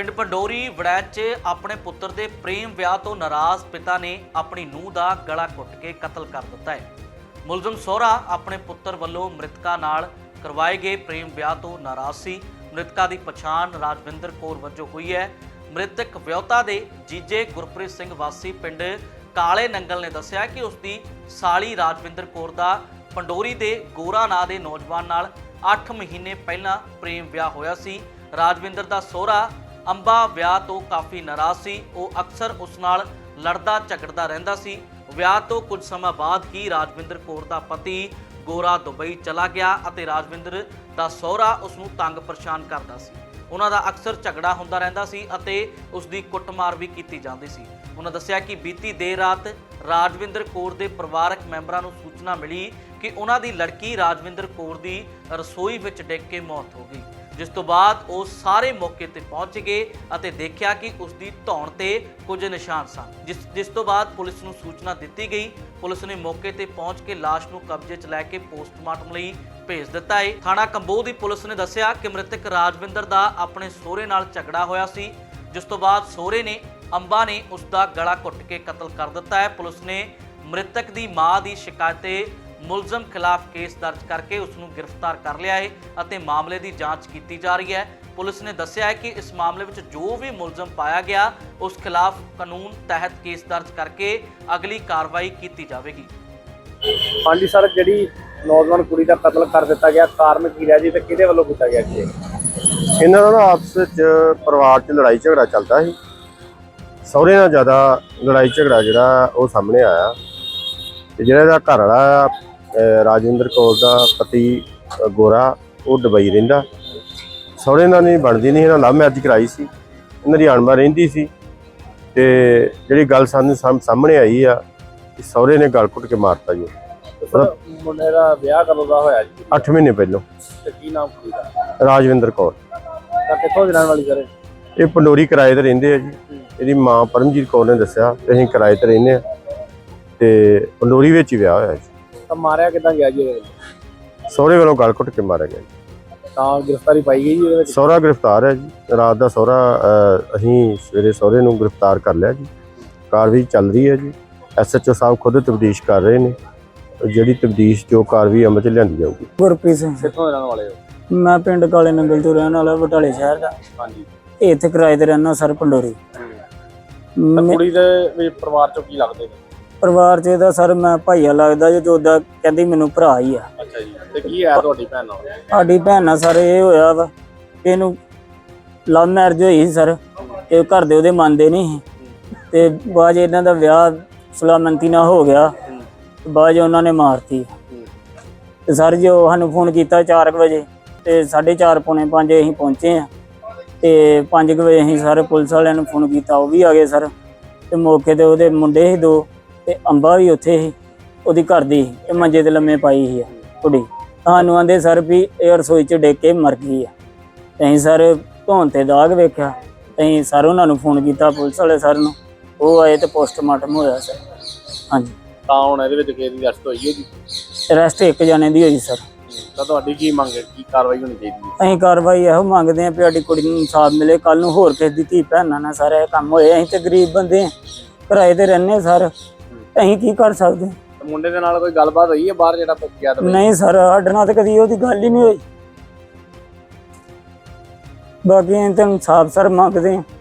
ਪਿੰਡ ਪੰਡੋਰੀ ਵੜੈਚ 'ਚ ਆਪਣੇ ਪੁੱਤਰ ਦੇ ਪ੍ਰੇਮ ਵਿਆਹ ਤੋਂ ਨਾਰਾਜ਼ ਪਿਤਾ ਨੇ ਆਪਣੀ ਨੂੰਹ ਦਾ ਗਲਾ ਘੁੱਟ ਕੇ ਕਤਲ ਕਰ ਦਿੱਤਾ ਹੈ। ਮੁਲਜ਼ਮ ਸਹੁਰਾ ਆਪਣੇ ਪੁੱਤਰ ਵੱਲੋਂ ਮ੍ਰਿਤਕਾ ਨਾਲ ਕਰਵਾਏ ਗਏ ਪ੍ਰੇਮ ਵਿਆਹ ਤੋਂ ਨਾਰਾਜ਼ ਸੀ। ਮ੍ਰਿਤਕਾ ਦੀ ਪਛਾਣ ਰਾਜਵਿੰਦਰ ਕੌਰ ਵਜੋਂ ਹੋਈ ਹੈ। ਮ੍ਰਿਤਕ ਵਿਆਹੁਤਾ ਦੇ ਜੀਜੇ ਗੁਰਪ੍ਰੀਤ ਸਿੰਘ ਵਾਸੀ ਪਿੰਡ ਕਾਲੇ ਨੰਗਲ ਨੇ ਦੱਸਿਆ ਕਿ ਉਸ ਦੀ ਸਾਲੀ ਰਾਜਵਿੰਦਰ ਕੌਰ ਦਾ ਪੰਡੋਰੀ ਦੇ ਗੋਰਾ ਨਾਂ ਦੇ ਨੌਜਵਾਨ ਨਾਲ 8 ਮਹੀਨੇ ਪਹਿਲਾਂ ਪ੍ਰੇਮ ਵਿਆਹ ਹੋਇਆ ਸੀ। ਰਾਜਵਿੰਦਰ ਦਾ ਸਹੁਰਾ ਅੰਬਾ ਵਿਆਹ ਤੋਂ ਕਾਫੀ ਨਾਰਾਜ਼ ਸੀ। ਉਹ ਅਕਸਰ ਉਸ ਨਾਲ ਲੜਦਾ, ਝਗੜਦਾ ਰਹਿੰਦਾ ਸੀ। ਵਿਆਹ ਤੋਂ ਕੁਝ ਸਮਾਂ ਬਾਅਦ ਹੀ ਰਾਜਵਿੰਦਰ ਕੌਰ ਦਾ ਪਤੀ ਗੋਰਾ ਦੁਬਈ ਚਲਾ ਗਿਆ ਅਤੇ ਰਾਜਵਿੰਦਰ ਦਾ ਸਹੁਰਾ ਉਸ ਨੂੰ ਤੰਗ ਪਰੇਸ਼ਾਨ ਕਰਦਾ ਸੀ। ਉਹਨਾਂ ਦਾ ਅਕਸਰ ਝਗੜਾ ਹੁੰਦਾ ਰਹਿੰਦਾ ਸੀ ਅਤੇ ਉਸ ਦੀ ਕੁੱਟਮਾਰ ਵੀ ਕੀਤੀ ਜਾਂਦੀ ਸੀ। ਉਹਨਾਂ ਦੱਸਿਆ ਕਿ ਬੀਤੀ ਦੇਰ ਰਾਤ ਰਾਜਵਿੰਦਰ ਕੌਰ ਦੇ ਪਰਿਵਾਰਕ ਮੈਂਬਰਾਂ ਨੂੰ ਸੂਚਨਾ ਮਿਲੀ ਕਿ ਉਹਨਾਂ ਦੀ ਲੜਕੀ ਰਾਜਵਿੰਦਰ ਕੌਰ ਦੀ ਰਸੋਈ ਵਿੱਚ ਡਿੱਗ ਕੇ ਮੌਤ ਹੋ ਗਈ। ਜਿਸ ਤੋਂ ਬਾਅਦ ਉਹ ਸਾਰੇ ਮੌਕੇ ਤੇ ਪਹੁੰਚ ਗਏ ਅਤੇ ਦੇਖਿਆ ਕਿ ਉਸ ਦੀ ਧੌਣ ਤੇ ਕੁਝ ਨਿਸ਼ਾਨ ਸਨ, ਜਿਸ ਜਿਸ ਤੋਂ ਬਾਅਦ ਪੁਲਿਸ ਨੂੰ ਸੂਚਨਾ ਦਿੱਤੀ ਗਈ। ਪੁਲਿਸ ਨੇ ਮੌਕੇ ਤੇ ਪਹੁੰਚ ਕੇ ਲਾਸ਼ ਨੂੰ ਕਬਜ਼ੇ 'ਚ ਲੈ ਕੇ ਪੋਸਟਮਾਰਟਮ ਲਈ ਭੇਜ ਦਿੱਤਾ ਹੈ ਥਾਣਾ ਕੰਬੋ ਦੀ ਪੁਲਿਸ ਨੇ ਦੱਸਿਆ ਕਿ ਮ੍ਰਿਤਕ ਰਾਜਵਿੰਦਰ ਦਾ ਆਪਣੇ ਸਹੁਰੇ ਨਾਲ ਝਗੜਾ ਹੋਇਆ ਸੀ, ਜਿਸ ਤੋਂ ਬਾਅਦ ਸਹੁਰੇ ਨੇ, ਅੰਬਾ ਨੇ ਉਸ ਦਾ ਗਲਾ ਘੁੱਟ ਕੇ ਕਤਲ ਕਰ ਦਿੱਤਾ ਹੈ ਪੁਲਿਸ ਨੇ ਮ੍ਰਿਤਕ ਦੀ ਮਾਂ ਦੀ ਸ਼ਿਕਾਇਤ ਮੁਲਜ਼ਮ ਖਿਲਾਫ ਕੇਸ ਦਰਜ ਕਰਕੇ ਉਸ ਨੂੰ ਗ੍ਰਿਫਤਾਰ ਕਰ ਲਿਆ ਹੈ ਅਤੇ ਮਾਮਲੇ ਦੀ ਜਾਂਚ ਕੀਤੀ ਜਾ ਰਹੀ ਹੈ। ਪੁਲਿਸ ਨੇ ਦੱਸਿਆ ਹੈ ਕਿ ਇਸ ਮਾਮਲੇ ਵਿੱਚ ਜੋ ਵੀ ਮੁਲਜ਼ਮ ਪਾਇਆ ਗਿਆ ਉਸ ਖਿਲਾਫ ਕਾਨੂੰਨ ਤਹਿਤ ਕੇਸ ਦਰਜ ਕਰਕੇ ਅਗਲੀ ਕਾਰਵਾਈ ਕੀਤੀ ਜਾਵੇਗੀ। ਹਾਂਜੀ ਸਰ ਜਿਹੜੀ ਨੌਜਵਾਨ ਕੁੜੀ ਦਾ ਕਤਲ ਕਰ ਦਿੱਤਾ ਗਿਆ ਕਾਰਨ ਕੀ ਰਿਹਾ ਜੀ ਤੇ ਕਿਹਦੇ ਵੱਲੋਂ ਕੀਤਾ ਗਿਆ ਜੀ ਇਹ? ਇਹਨਾਂ ਦਾ ਨਾ ਆਪਸ ਵਿੱਚ ਪਰਿਵਾਰ 'ਚ ਲੜਾਈ ਝਗੜਾ ਚੱਲਦਾ ਸੀ। ਸਹੁਰੇ ਨਾਲ ਜ਼ਿਆਦਾ ਲੜਾਈ ਝਗੜਾ ਜਿਹੜਾ ਉਹ ਸਾਹਮਣੇ ਆਇਆ। ਤੇ ਜਿਹੜਾ ਇਹਦਾ ਘਰ ਵਾਲਾ ਰਾਜਿੰਦਰ ਕੌਰ ਦਾ ਪਤੀ ਗੋਰਾ ਉਹ ਦੁਬਈ ਰਹਿੰਦਾ। ਸਹੁਰੇ ਨਾਲ ਨਹੀਂ ਬਣਦੀ ਨਹੀਂ ਇਹਨਾਂ ਲਵ ਮੈਰਿਜ ਕਰਾਈ ਸੀ। ਇਹਨਾਂ ਦੀ ਅਣਬਣ ਰਹਿੰਦੀ ਸੀ। ਤੇ ਜਿਹੜੀ ਗੱਲ ਸਾਨੂੰ ਸਾਹਮ- ਸਾਹਮਣੇ ਆਈ ਆ ਕਿ ਸਹੁਰੇ ਨੇ ਗਲ ਘੁੱਟ ਕੇ ਮਾਰਤਾ ਜੀ। ਤੇ ਮੁੰਡੇ ਦਾ ਵਿਆਹ ਕਦੋਂ ਦਾ ਹੋਇਆ ਜੀ? 8 ਮਹੀਨੇ ਪਹਿਲਾਂ। ਤੇ ਕੀ ਨਾਮ ਕੁੜੀ ਦਾ? ਰਾਜਵਿੰਦਰ ਕੌਰ। ਤਾਂ ਕਿੱਥੋਂ ਦੀ ਰਹਿਣ ਵਾਲੀ ਸਰ ਇਹ? ਪੰਡੋਰੀ ਕਿਰਾਏ ਤੇ ਰਹਿੰਦੇ ਆ ਜੀ। ਇਹਦੀ ਮਾਂ ਪਰਮਜੀਤ ਕੌਰ ਨੇ ਦੱਸਿਆ ਕਿ ਅਸੀਂ ਕਿਰਾਏ ਤੇ ਰਹਿੰਦੇ ਆ। ਤੇ ਪੰਡੋਰੀ ਵਿੱਚ ਹੀ ਵਿਆਹ ਹੋਇਆ ਜੀ। ਤਾਂ ਮਾਰਿਆ ਕਿਦਾਂ ਗਿਆ ਜੀ ਇਹਦੇ? ਸਹੁਰੇ ਵੱਲੋਂ ਗਲ ਘੁੱਟ ਕੇ ਮਾਰਿਆ ਗਿਆ ਜੀ। ਤਾਂ ਗ੍ਰਿਫਤਾਰੀ ਪਾਈ ਗਈ ਜੀ ਇਹਦੇ ਵਿੱਚ? ਸਹੁਰਾ ਗ੍ਰਿਫਤਾਰ ਹੈ ਜੀ। ਰਾਤ ਦਾ ਸਹੁਰਾ ਅਸੀਂ ਸਵੇਰੇ ਸਹੁਰੇ ਨੂੰ ਗ੍ਰਿਫਤਾਰ ਕਰ ਲਿਆ ਜੀ। ਕਾਰਵਾਈ ਚੱਲ ਰਹੀ ਹੈ ਜੀ। ਐਸਐਚਓ ਸਾਹਿਬ ਖੁਦ ਤਬਦੀਸ਼ ਕਰ ਰਹੇ ਨੇ। ਜਿਹੜੀ ਤਬਦੀਸ਼ ਜੋ ਕਾਰਵਾਈ ਅਮਲ ਚ ਲਿਆਂਦੀ ਜਾਊਗੀ। ਗੁਰਪ੍ਰੀਤ ਸਿੰਘ। ਕਿੱਥੋਂ ਦੇ ਰਹਿਣ ਵਾਲੇ ਹੋ? ਮੈਂ ਪਿੰਡ ਕਾਲੇ ਨੰਗਲ ਤੋਂ ਰਹਿਣ ਵਾਲਾ ਬਟਾਲੇ ਸ਼ਹਿਰ ਦਾ। ਹਾਂਜੀ। ਇਹ ਇੱਥੇ ਕਿਰਾਏ ਤੇ ਰਹਿਣਾ ਸਰ ਪੰਡੋਰੀ। ਮੈਂ- ਕੁੜੀ ਦੇ ਪਰਿਵਾਰ ਚੋਂ ਕੀ ਲੱਗਦੇ ਨੇ? ਪਰਿਵਾਰ ਚ ਇਹਦਾ ਸਰ ਮੈਂ ਭਾਈਆ ਲੱਗਦਾ ਜੋ ਉਹਦਾ ਕਹਿੰਦੀ ਮੈਨੂੰ ਭਰਾ ਹੀ ਆ। ਅੱਛਾ ਜੀ ਤੇ ਕੀ ਹੈ ਤੁਹਾਡੀ ਭੈਣ ਨਾਲ? ਸਾਡੀ ਭੈਣ ਨਾਲ ਸਰ ਇਹ ਹੋਇਆ ਵਾ ਇਹਨੂੰ ਲਵ ਮੈਰਿਜ ਹੋਈ ਸੀ ਸਰ ਤੇ ਘਰ ਦੇ ਉਹਦੇ ਮੰਨਦੇ ਨਹੀਂ ਸੀ। ਤੇ ਬਾਅਦ 'ਚ ਇਹਨਾਂ ਦਾ ਵਿਆਹ ਸੁਲਾਮੰਤੀ ਨਾਲ ਹੋ ਗਿਆ ਬਾਅਦ 'ਚ ਉਹਨਾਂ ਨੇ ਮਾਰਤੀ। ਤੇ ਸਰ ਜੋ ਸਾਨੂੰ ਫੋਨ ਕੀਤਾ 4 ਵਜੇ ਤੇ 4:30 ਪੌਣੇ 5 ਅਸੀਂ ਪਹੁੰਚੇ ਆ ਤੇ 5 ਵਜੇ ਅਸੀਂ ਸਾਰੇ ਪੁਲਿਸ ਵਾਲਿਆਂ ਨੂੰ ਫੋਨ ਕੀਤਾ ਉਹ ਵੀ ਆ ਗਏ ਸਰ। ਤੇ ਮੌਕੇ ਤੇ ਉਹਦੇ ਮੁੰਡੇ ਸੀ ਦੋ ਤੇ ਅੰਬਾ ਵੀ ਉੱਥੇ ਸੀ ਉਹਦੀ ਘਰ ਦੀ। ਇਹ ਮੰਜੇ ਤੇ ਲੰਮੇ ਪਾਈ ਸੀ ਕੁੜੀ। ਸਾਨੂੰ ਆਂਦੇ ਸਰ ਵੀ ਇਹ ਰਸੋਈ 'ਚ ਡਿੱਗ ਕੇ ਮਰ ਗਈ ਆ। ਅਸੀਂ ਸਰ ਧੌਣ ਤੇ ਦਾਗ ਵੇਖਿਆ ਅਸੀਂ ਸਰ ਉਹਨਾਂ ਨੂੰ ਫੋਨ ਕੀਤਾ ਪੁਲਿਸ ਵਾਲੇ ਸਰ ਨੂੰ ਉਹ ਆਏ ਤੇ ਪੋਸਟਮਾਰਟਮ ਹੋਇਆ ਸਰ। ਹਾਂਜੀ। ਤਾਂ ਹੁਣ ਇਹਦੇ ਵਿੱਚ ਕਿਹਦੀ ਅਰਸਤ ਹੋਈ ਹੈ ਜੀ ਰੈਸਟ ਇੱਕ ਜਣੇ ਦੀ ਹੋਈ ਸਰ। ਤਾਂ ਤੁਹਾਡੀ ਕੀ ਮੰਗ ਹੈ? ਕੀ ਕਾਰਵਾਈ ਹੋਣੀ ਚਾਹੀਦੀ ਹੈ? ਅਸੀਂ ਕਾਰਵਾਈ ਇਹੋ ਮੰਗਦੇ ਆਂ ਵੀ ਸਾਡੀ ਕੁੜੀ ਨੂੰ ਇਨਸਾਫ ਮਿਲੇ ਕੱਲ ਨੂੰ ਹੋਰ ਕਿਸੇ ਦੀ ਧੀ ਭੈਣਾਂ ਨਾਲ ਸਾਰੇ ਕੰਮ ਹੋਏ। ਅਸੀਂ ਤੇ ਗਰੀਬ ਬੰਦੇ ਆਂ ਕਿਰਾਏ ਤੇ ਰਹਿੰਦੇ ਸਰ। ਅਸੀਂ ਕੀ ਕਰ ਸਕਦੇ? ਹਾਂ? ਮੁੰਡੇ ਦੇ ਨਾਲ ਕੋਈ ਗੱਲਬਾਤ ਹੋਈ ਹੈ ਬਾਹਰ ਜਿਹੜਾ ਪੁੱਛਿਆ ਤੇ ਨਹੀਂ ਸਰ ਸਾਡੇ ਨਾਲ ਤਾਂ ਕਦੀ ਉਹਦੀ ਗੱਲ ਹੀ ਨਹੀਂ ਹੋਈ। ਬਾਕੀ ਅਸੀਂ ਤਾਂ ਇਨਸਾਫ ਸਰ ਮੰਗਦੇ ਆਂ